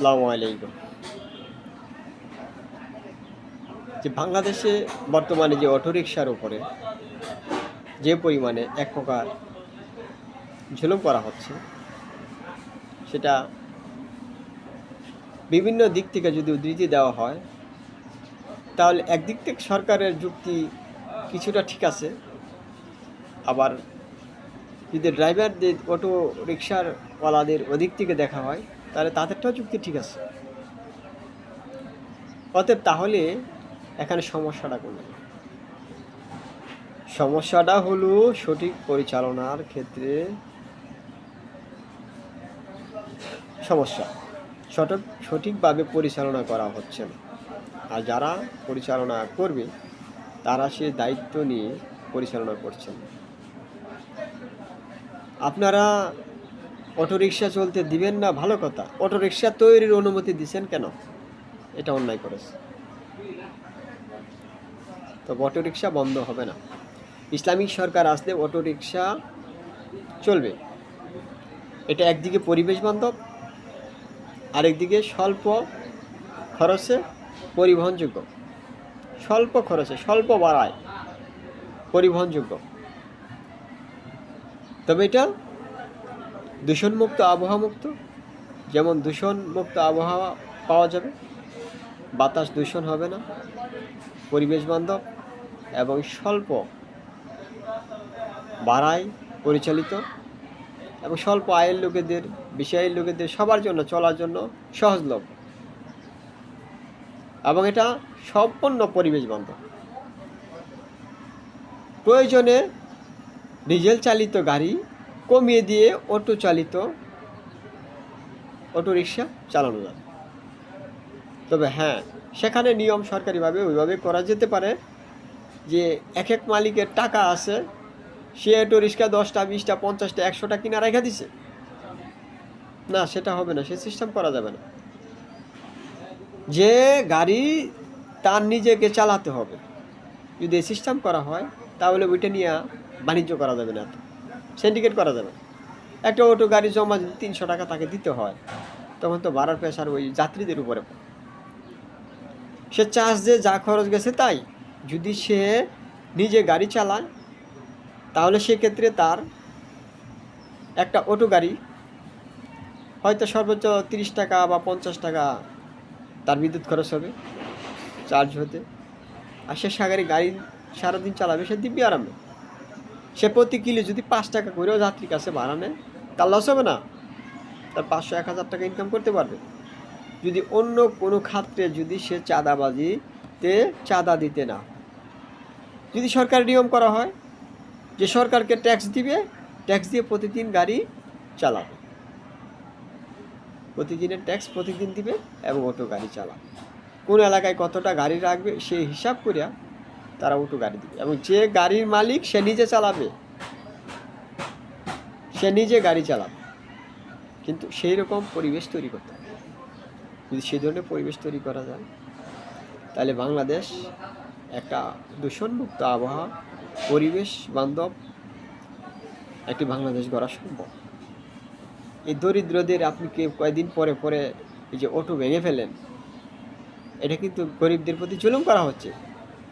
আসসালামু আলাইকুম। যে বাংলাদেশে বর্তমানে যে অটোরিকশার উপরে যে পরিমাণে এক প্রকার ঝুলুম করা হচ্ছে, সেটা বিভিন্ন দিক থেকে যদি উদ্ধৃতি দেওয়া হয়, তাহলে একদিক থেকে সরকারের যুক্তি কিছুটা ঠিক আছে, আবার যদি ড্রাইভারদের অটো রিক্সার ওয়ালাদের ওদিক থেকে দেখা হয় তাহলে তাদেরটাও যুক্তি ঠিক আছে। অতএব তাহলে এখানে সমস্যাটা কোনটা সমস্যাটা হলো সঠিক পরিচালনার ক্ষেত্রে সমস্যা। সঠিক, সঠিকভাবে পরিচালনা করা হচ্ছে না। আর যারা পরিচালনা করবে, তারা সে দায়িত্ব নিয়ে পরিচালনা করছেন। আপনারা অটোরিকশা চলতে দিবেন না, ভালো কথা। অটোরিকশা তৈরির অনুমতি দিচ্ছেন কেন? এটা অন্যায় করেছে। তো অটোরিকশা বন্ধ হবে না। ইসলামিক সরকার আসলে অটোরিকশা চলবে। এটা একদিকে পরিবেশ বান্ধব, আরেকদিকে স্বল্প খরচে পরিবহনযোগ্য। স্বল্প খরচে, স্বল্প বাড়ায় পরিবহনযোগ্য। তবে এটা দূষণমুক্ত আবহাওয়া মুক্ত? যেমন দূষণমুক্ত আবহাওয়া পাওয়া যাবে। বাতাস দূষণ হবে না। পরিবেশ বান্ধব এবং স্বল্প বাড়ায় পরিচালিত এবং স্বল্প আয়ের লোকেদের, বেশি আয়ের লোকেদের সবার জন্য, চলার জন্য সহজলভ্য। এবং এটা সম্পূর্ণ পরিবেশ বান্ধব। প্রয়োজনে ডিজেল চালিত গাড়ি কমিয়ে দিয়ে অটো চালিত অটো রিক্সা চালানো যাবে। তবে হ্যাঁ সেখানে নিয়ম সরকারিভাবে ওইভাবে করা যেতে পারে যে এক এক মালিকের টাকা আছে, সে অটো রিক্সা দশটা, বিশটা, পঞ্চাশটা, একশোটা কিনা রেখে দিছে। না, সেটা হবে না, সে সিস্টেম করা যাবে না। যে গাড়ি তার নিজেকে চালাতে হবে। যদি সিস্টেম করা হয়, তাহলে ওইটা নিয়ে বাণিজ্য করা যাবে না সিন্ডিকেট করা যাবে। একটা অটো, গাড়ি জমা যদি তিনশো টাকা তাকে দিতে হয়। তখন তো ভাড়ার পেশার ওই যাত্রীদের উপরে। সে চার্জ যে যা খরচ গেছে তাই। যদি সে নিজে গাড়ি চালায়, তাহলে সেক্ষেত্রে তার একটা অটো গাড়ি হয়তো সর্বোচ্চ তিরিশ টাকা বা পঞ্চাশ টাকা তার বিদ্যুৎ খরচ হবে চার্জ হতে। আর সে সাগারি গাড়ি সারাদিন চালাবে, সে দিব্যি আরামে। সে প্রতি কিলো যদি পাঁচ টাকা করেও যাত্রীর কাছে ভাড়া নেয়, তার লস হবে না। তার পাঁচশো এক হাজার টাকা ইনকাম করতে পারবে। যদি অন্য কোনো খাত্রে যদি সে চাঁদাবাজিতে চাঁদা দিতে না। যদি সরকার নিয়ম করা হয় যে সরকারকে ট্যাক্স দিবে ট্যাক্স দিয়ে প্রতিদিন গাড়ি চালাবে। প্রতিদিনের ট্যাক্স প্রতিদিন দিবে এবং অটো গাড়ি চালাবে। কোন এলাকায় কতটা গাড়ি রাখবে সে হিসাব করিয়া তারা অটো গাড়ি দিবে। এবং যে গাড়ির মালিক, সে নিজে চালাবে। সে নিজে গাড়ি চালাবে। কিন্তু সেই রকম পরিবেশ তৈরি করতে হবে। যদি সেই ধরনের পরিবেশ তৈরি করা যায়, তাহলে বাংলাদেশ একটা দূষণমুক্ত আবহাওয়া, পরিবেশ বান্ধব, একটি বাংলাদেশ গড়া সম্ভব। এই দরিদ্রদের আপনি কে কয়েকদিন পরে পরে এই যে অটো ভেঙে ফেলেন, এটা কিন্তু গরিবদের প্রতি জুলুম করা হচ্ছে।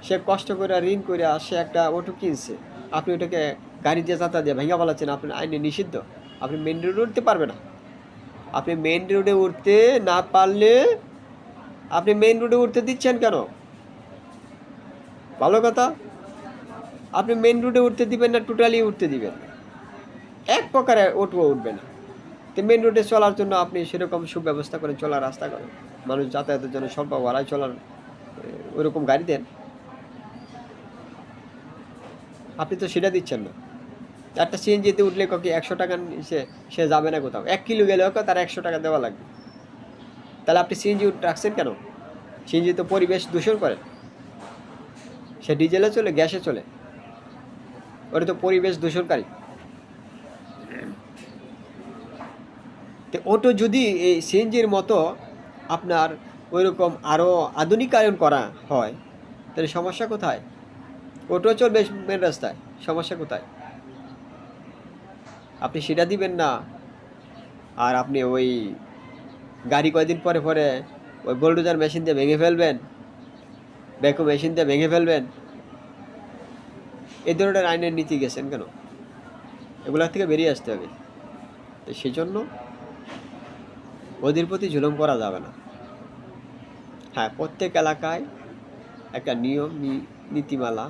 সে কষ্ট করে, ঋণ করে সে একটা অটো কিনছে। আপনি ওটাকে গাড়ি দিয়ে যাতা দিয়ে ভেঙে ফেলাচ্ছেন আপনি আইনে নিষিদ্ধ। আপনি মেন রোডে উঠতে পারবে না। আপনি মেন রোডে উঠতে না পারলে আপনি মেন রোডে উঠতে দিচ্ছেন কেন? ভালো কথা। আপনি মেন রোডে উঠতে দিবেন না টোটালি উঠতে দিবেন এক প্রকারে অটো উঠবে না। তো মেন রোডে চলার জন্য আপনি সেরকম সুব্যবস্থা করেন চলার রাস্তা করেন। মানুষ যাতায়াতের জন্য স্বল্প ভাড়ায় চলার ওরকম গাড়ি দেন। আপনি তো সেটা দিচ্ছেন না। একটা সিএনজিতে উঠলে কি একশো টাকা সে সে যাবে না কোথাও? এক কিলো গেলেও তার একশো টাকা দেওয়া লাগবে। তাহলে আপনি সিএনজি রাখছেন কেন? সিএনজি তো পরিবেশ দূষণ করে। সে ডিজেলে চলে, গ্যাসে চলে। ওটা তো পরিবেশ দূষণকারী। তো অটো যদি এই সিএনজির মতো আপনার ওইরকম আরও আধুনিকায়ন করা হয়, তাহলে সমস্যা কোথায়? অটো চলবে মেন রাস্তায়। সমস্যা কোথায়? আপনি সেটা দিবেন না। আর আপনি ওই গাড়ি কয়দিন পরে পরে ওই বোল্ডোজার মেশিন দিয়ে ভেঙে ফেলবেন ব্যাকো মেশিন দিয়ে ভেঙে ফেলবেন। এই ধরনের আইনের নীতি গেছেন কেন? এগুলোর থেকে বেরিয়ে আসতে হবে। তো সেই জন্য ওদের প্রতি জুলুম করা যাবে না। হ্যাঁ প্রত্যেক এলাকায় একটা নিয়ম নীতিমালা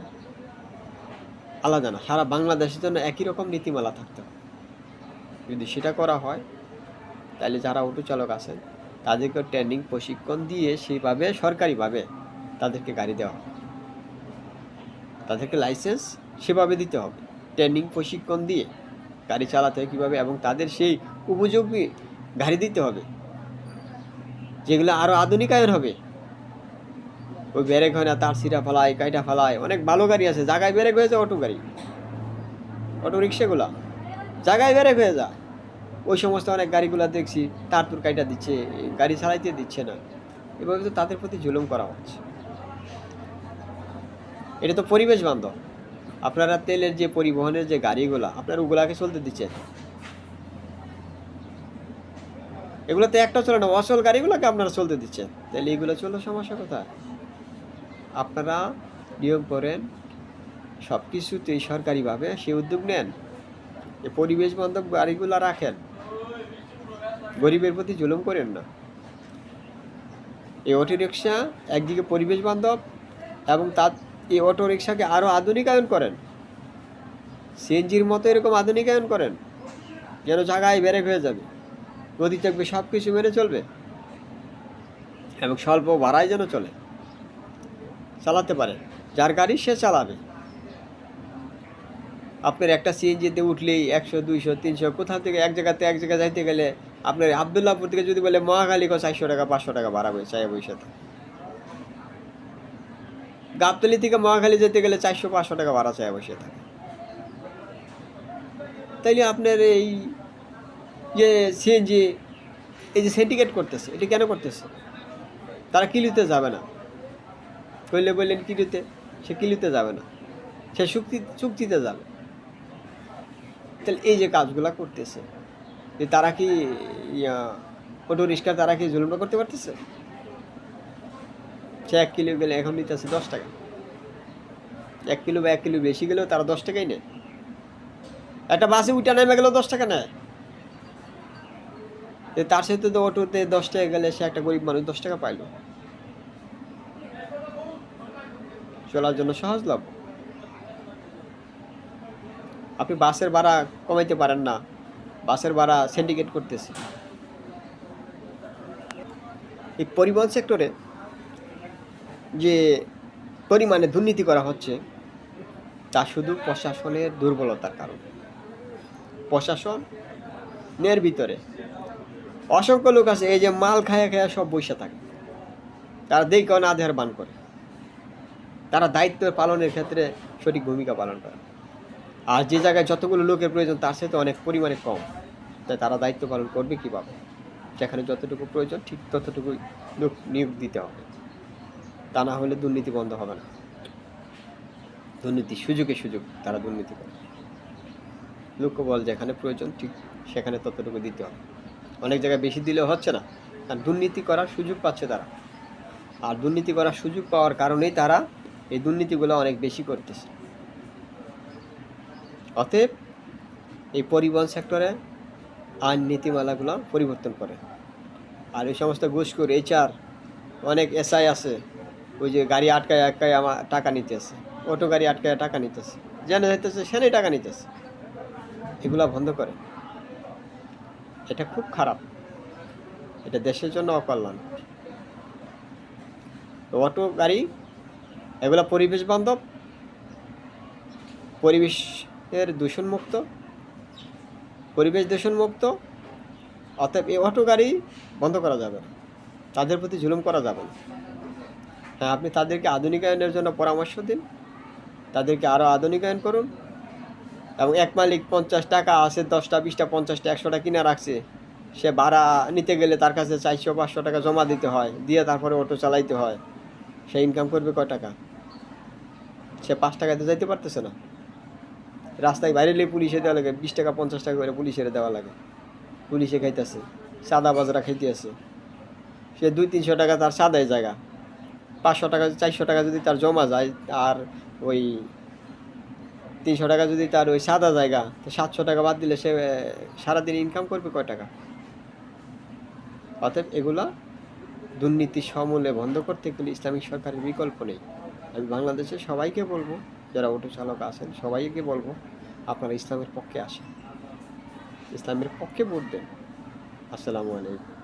আলাদা না, সারা বাংলাদেশের জন্য একই রকম নীতিমালা থাকতে হবে। যদি সেটা করা হয় তাহলে যারা অটো চালক আছেন, তাদেরকে ট্রেনিং, প্রশিক্ষণ দিয়ে সেইভাবে, সরকারিভাবে তাদেরকে গাড়ি দেওয়া হবে। তাদেরকে লাইসেন্স সেভাবে দিতে হবে। ট্রেনিং, প্রশিক্ষণ দিয়ে গাড়ি চালাতে হয় কীভাবে এবং তাদের সেই উপযোগী গাড়ি দিতে হবে, যেগুলো আরও আধুনিকায়ন হবে। ওই ব্যারেক হয় না, তার সিরা ফেলায়, কাইটা ফেলায়। অনেক ভালো গাড়ি আছে, জায়গায় ব্যারেক হয়ে যায়, অটো গাড়ি। অটো রিক্সাগুলা। জায়গায় ব্যারেক হয়ে যায়। ওই সমস্ত অনেক গাড়িগুলো দেখছি, তার তুর কাইটা দিচ্ছে, গাড়ি চালাইতে দিচ্ছে না। এভাবে তো তাদের প্রতি জুলুম করা হচ্ছে। এটা তো পরিবেশ বান্ধব। আপনারা তেলের যে পরিবহনের যে গাড়িগুলা, আপনারা ওগুলাকে চলতে দিচ্ছেন। এগুলোতে একটা চলে না অসল গাড়িগুলোকে আপনারা চলতে দিচ্ছেন। তাহলে এগুলো চললে সমস্যা কোথায়? আপনারা নিয়োগ করেন সব কিছুতেই সরকারিভাবে সে উদ্যোগ নেন। এ পরিবেশ বান্ধব গাড়িগুলো রাখেন। গরিবের প্রতি জুলুম করেন না। এই অটো রিক্সা একদিকে পরিবেশ বান্ধব এবং তার এই অটো রিক্সাকে আরও আধুনিকায়ন করেন। সিএনজির মতো এরকম আধুনিকায়ন করেন, যেন জায়গায় বেরেক হয়ে যাবে। গতি থাকবে সব কিছু মেনে চলবে। এবং স্বল্প ভাড়ায় যেন চলে। চালাতে পারে। যার গাড়ি সে চালাবে। আপনার একটা সিএনজিতে উঠলেই একশো, দুইশো, তিনশো, কোথাও থেকে এক জায়গাতে এক জায়গায় যাইতে গেলে আপনার আবদুল্লাহপুর থেকে যদি বলে মহাখালীকে চারশো টাকা, পাঁচশো টাকা বাড়াবে চাই বৈশাতে গাবতলি থেকে মহাখালী যেতে গেলে চারশো, পাঁচশো টাকা ভাড়া চাই বসে থাকে। তাইলে আপনার এই যে সিএনজি এই যে সিন্ডিকেট করতেছে, এটি কেন করতেছে? তারা কিলিতে যাবে না? কইলে বললেন কিলিতে সে কিলিতে যাবে না? সে চুক্তি, চুক্তিতে যাবে। তাহলে এই যে কাজগুলা করতেছে, যে তারা কি অটো রিক্সা তারা কি জুলুমটা করতে পারতেছে? সে এক কিলো গেলে এখন নিতেছে দশ টাকা। এক কিলো বা এক কিলো বেশি গেলেও তারা দশ টাকাই নেয়। একটা বাসে উঠে নেমে গেলেও দশ টাকা নেয়। তার সাথে তো অটোতে দশ টাকা গেলে সে একটা গরিব মানুষ দশ টাকা পাইলো। চলার জন্য সহজ লাভ? আপনি বাসের ভাড়া কমাইতে পারেন না। বাসের ভাড়া সিন্ডিকেট করতেছে। এই পরিবহন সেক্টরে যে পরিমাণে দুর্নীতি করা হচ্ছে, তা শুধু প্রশাসনের দুর্বলতার কারণে। প্রশাসনের ভিতরে অসংখ্য লোক আছে, এই যে মাল খায়া খায়া সব বসে থাকে। তারা দেখে না দেহার বান করে। তারা দায়িত্ব পালনের ক্ষেত্রে সঠিক ভূমিকা পালন করে। আর যে জায়গায় যতগুলো লোকের প্রয়োজন, তার সাথে অনেক পরিমাণে কম। তাই তারা দায়িত্ব পালন করবে কীভাবে? যেখানে যতটুকু প্রয়োজন, ঠিক ততটুকুই লোক নিয়োগ দিতে হবে। তা না হলে দুর্নীতি বন্ধ হবে না। দুর্নীতি সুযোগে সুযোগ তারা দুর্নীতি করে। লোকবল যেখানে প্রয়োজন, ঠিক সেখানে ততটুকু দিতে হবে। অনেক জায়গায় বেশি দিলেও হচ্ছে না। কারণ দুর্নীতি করার সুযোগ পাচ্ছে তারা। আর দুর্নীতি করার সুযোগ পাওয়ার কারণেই তারা এই দুর্নীতিগুলো অনেক বেশি করতেছে। অতএব এই পরিবহন সেক্টরে আইন নীতিমালাগুলো পরিবর্তন করে। আর এই সমস্ত ঘুষখোর, এইচআর, অনেক এসআই আছে, ওই যে গাড়ি আটকায় আটকায় আমার টাকা নিতেছে, অটো গাড়ি আটকায় টাকা নিতেছে জেনে যাইতেছে সেখানেই টাকা নিতেছে, এগুলা বন্ধ করে। এটা খুব খারাপ। এটা দেশের জন্য অকল্যাণ। অটো গাড়ি এগুলা পরিবেশ বান্ধব, পরিবেশের দূষণমুক্ত, পরিবেশ দূষণমুক্ত, অতএব এই অটো গাড়ি বন্ধ করা যাবে না। তাদের প্রতি জুলুম করা যাবে না। হ্যাঁ আপনি তাদেরকে আধুনিকায়নের জন্য পরামর্শ দিন। তাদেরকে আরও আধুনিকায়ন করুন। এবং এক মালিক পঞ্চাশ টাকা আছে, দশটা, বিশটা, পঞ্চাশটা, একশোটা কিনে রাখছে। সে ভাড়া নিতে গেলে তার কাছে চারশো, পাঁচশো টাকা জমা দিতে হয়। দিয়ে তারপরে অটো চালাইতে হয়। সে ইনকাম করবে কয় টাকা? সে পাঁচ টাকাতে যাইতে পারতেছে না। রাস্তায় বাইরে এলে পুলিশে দেওয়া লাগে, বিশ টাকা, পঞ্চাশ টাকা করে পুলিশের দেওয়া লাগে। পুলিশে খাইতেছে, সাদা বাজরা খাইতে আছে সে দুই তিনশো টাকা তার সাদায় জায়গা। পাঁচশো টাকা, চারশো টাকা যদি তার জমা যায়, আর ওই তিনশো টাকা যদি তার ওই সাদা জায়গা, তো সাতশো টাকা বাদ দিলে সে সারাদিন ইনকাম করবে কয় টাকা? অতএব এগুলা দুর্নীতি সমূলে বন্ধ করতে গেলে ইসলামিক সরকারের বিকল্প নেই। আমি বাংলাদেশে সবাইকে বলব, যারা অটো চালক আছেন, সবাইকে বলব, আপনারা ইসলামের পক্ষে আসেন। ইসলামের পক্ষে ভোট দেন। আসসালামু আলাইকুম।